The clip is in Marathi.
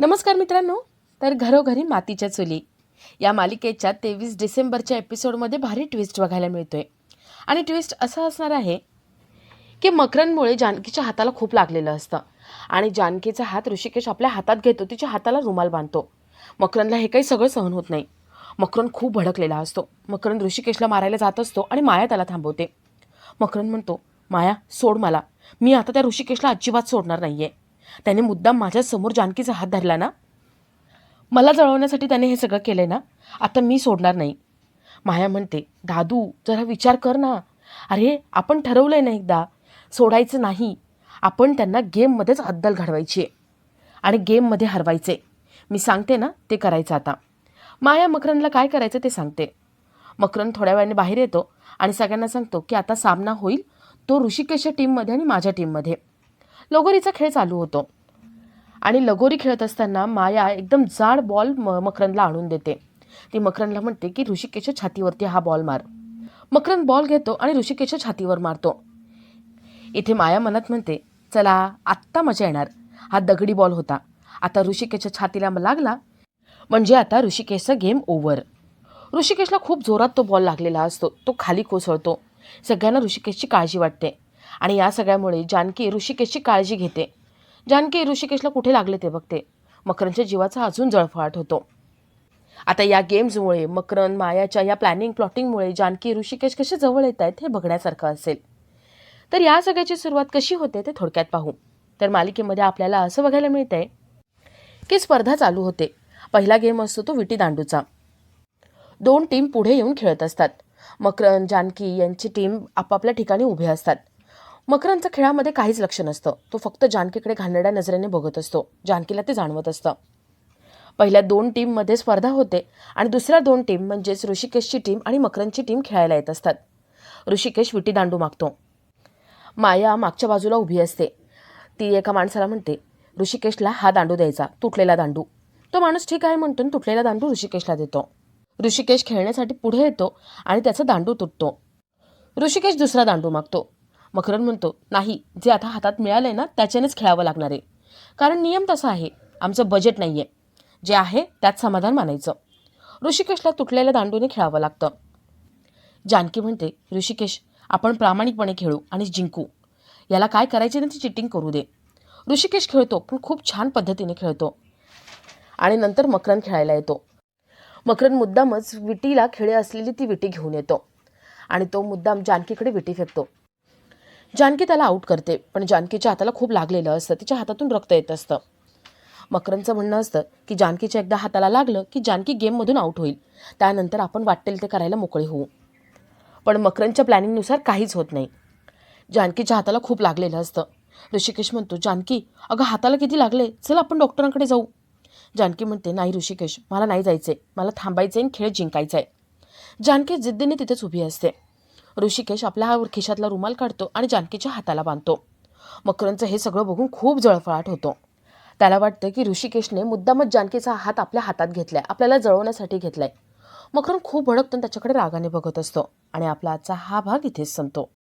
नमस्कार मित्रांनो तर घरोघरी मातीच्या चुली. या मालिकेच्या तेवीस डिसेंबरच्या एपिसोडमध्ये भारी ट्विस्ट बघायला मिळतोय. आणि ट्विस्ट असं असणार आहे की मकरांमुळे जानकीच्या हाताला खूप लागलेलं असतं. आणि जानकीचा हात ऋषिकेश आपल्या हातात घेतो तिच्या हाताला रुमाल बांधतो. मकरनला हे काही सगळं सहन होत नाही. मकरन खूप भडकलेला असतो. मकरन ऋषिकेशला मारायला जात असतो आणि माया त्याला थांबवते. मकरन म्हणतो माया सोड मला. मी आता त्या ऋषिकेशला अजिबात सोडणार नाही आहे त्याने मुद्दाम माझ्यासमोर जानकीचा हात धरला ना? मला जळवण्यासाठी त्याने हे सगळं केलं आहे ना? आता मी सोडणार नाही. माया म्हणते दादू जरा विचार कर ना. अरे आपण ठरवलं आहे ना एकदा. सोडायचं नाही. आपण त्यांना गेममध्येच अद्दल घडवायची आहे आणि गेममध्ये हरवायचे मी सांगते ना ते करायचं आता. माया मकरनला काय करायचं ते सांगते. मकरन थोड्या वेळाने बाहेर येतो आणि सगळ्यांना सांगतो की आता सामना होईल तो ऋषिकेशच्या टीममध्ये आणि माझ्या टीममध्ये लगोरीचा खेळ चालू होतो. आणि लगोरी खेळत असताना माया एकदम जाड बॉल म मकरनला आणून देते. ती मकरनला म्हणते की ऋषिकेशच्या छातीवरती हा बॉल मार. मकरन बॉल घेतो आणि ऋषिकेशच्या छातीवर मारतो. इथे माया मनात म्हणते चला आत्ता मजा येणार. हा दगडी बॉल होता. आता ऋषिकेशच्या छातीला लागला. म्हणजे आता ऋषिकेशचा गेम ओव्हर. ऋषिकेशला खूप जोरात तो बॉल लागलेला असतो. तो खाली कोसळतो. सगळ्यांना ऋषिकेशची काळजी वाटते. आणि या सगळ्यामुळे जानकी ऋषिकेशची काळजी घेते. जानकी ऋषिकेशला कुठे लागले ते बघते? मकरनच्या जीवाचा अजून जळफळाट होतो. आता या गेम्समुळे मकरन मायाच्या या प्लॅनिंग प्लॉटिंगमुळे जानकी ऋषिकेश कसे जवळ येत आहेत हे बघण्यासारखं असेल. तर या सगळ्याची सुरुवात कशी होते ते थोडक्यात पाहू. तर मालिकेमध्ये आपल्याला असं बघायला मिळतंय की स्पर्धा चालू होते. पहिला गेम असतो तो विटी दांडूचा. दोन टीम पुढे येऊन खेळत असतात. मकरन जानकी यांची टीम आपापल्या ठिकाणी उभे असतात. मकरांचं खेळामध्ये काहीच लक्ष नसतं. तो फक्त जानकीकडे घाणेरड्या नजरेने बघत असतो. जानकीला ते जाणवत असतं. पहिल्या दोन टीममध्ये स्पर्धा होते आणि दुसऱ्या दोन टीम म्हणजेच ऋषिकेशची टीम आणि मकरंदची टीम खेळायला येत असतात. ऋषिकेश विटी दांडू मागतो. माया मागच्या बाजूला उभी असते. ती एका माणसाला म्हणते ऋषिकेशला हा दांडू द्यायचा. तुटलेला दांडू. तो माणूस ठीक आहे म्हणतो तुटलेला दांडू ऋषिकेशला देतो. ऋषिकेश खेळण्यासाठी पुढे येतो आणि त्याचा दांडू तुटतो. ऋषिकेश दुसरा दांडू मागतो. मकरन म्हणतो नाही जे आता हातात मिळालंय ना त्याच्यानेच खेळावं लागणार आहे. कारण नियम तसा आहे आमचं बजेट नाही आहे जे आहे त्यात समाधान मानायचं. ऋषिकेशला तुटलेल्या दांडूने खेळावं लागतं. जानकी म्हणते ऋषिकेश आपण प्रामाणिकपणे खेळू आणि जिंकू. याला काय करायचे ना ती चिटिंग करू दे. ऋषिकेश खेळतो पण खूप छान पद्धतीने खेळतो. आणि नंतर मकरन खेळायला येतो. मकरन मुद्दामच विटीला खेळे असलेली ती विटी घेऊन येतो. आणि तो मुद्दाम जानकीकडे विटी फेकतो. जानकी त्याला आऊट करते. पण जानकीच्या हाताला खूप लागलेलं असतं. तिच्या हातातून रक्त येत असतं. मकरनचं म्हणणं असतं की जानकीच्या एकदा हाताला लागलं की जानकी गेममधून आऊट होईल. त्यानंतर आपण वाटेल ते करायला मोकळे होऊ. पण मकरनच्या प्लॅनिंगनुसार काहीच होत नाही. जानकीच्या हाताला खूप लागलेलं असतं. ऋषिकेश म्हणतो जानकी अगं हाताला किती लागले? चल आपण डॉक्टरांकडे जाऊ. जानकी म्हणते नाही ऋषिकेश मला नाही जायचंय. मला थांबायचं आहे खेळ जिंकायचा आहे जानकी जिद्दीने तिथेच उभी असते. ऋषिकेश आपल्या हा खिशातला रुमाल काढतो आणि जानकीच्या हाताला बांधतो. मकरंदचं हे सगळं बघून खूप जळफळाट होतो. त्याला वाटतं की ऋषिकेशने मुद्दामच जानकीचा हात आपल्या हातात घेतलाय आपल्याला जळवण्यासाठी घेतलाय. मकरंद खूप भडकतून त्याच्याकडे रागाने बघत असतो आणि आपला आजचा हा भाग इथेच संपतो.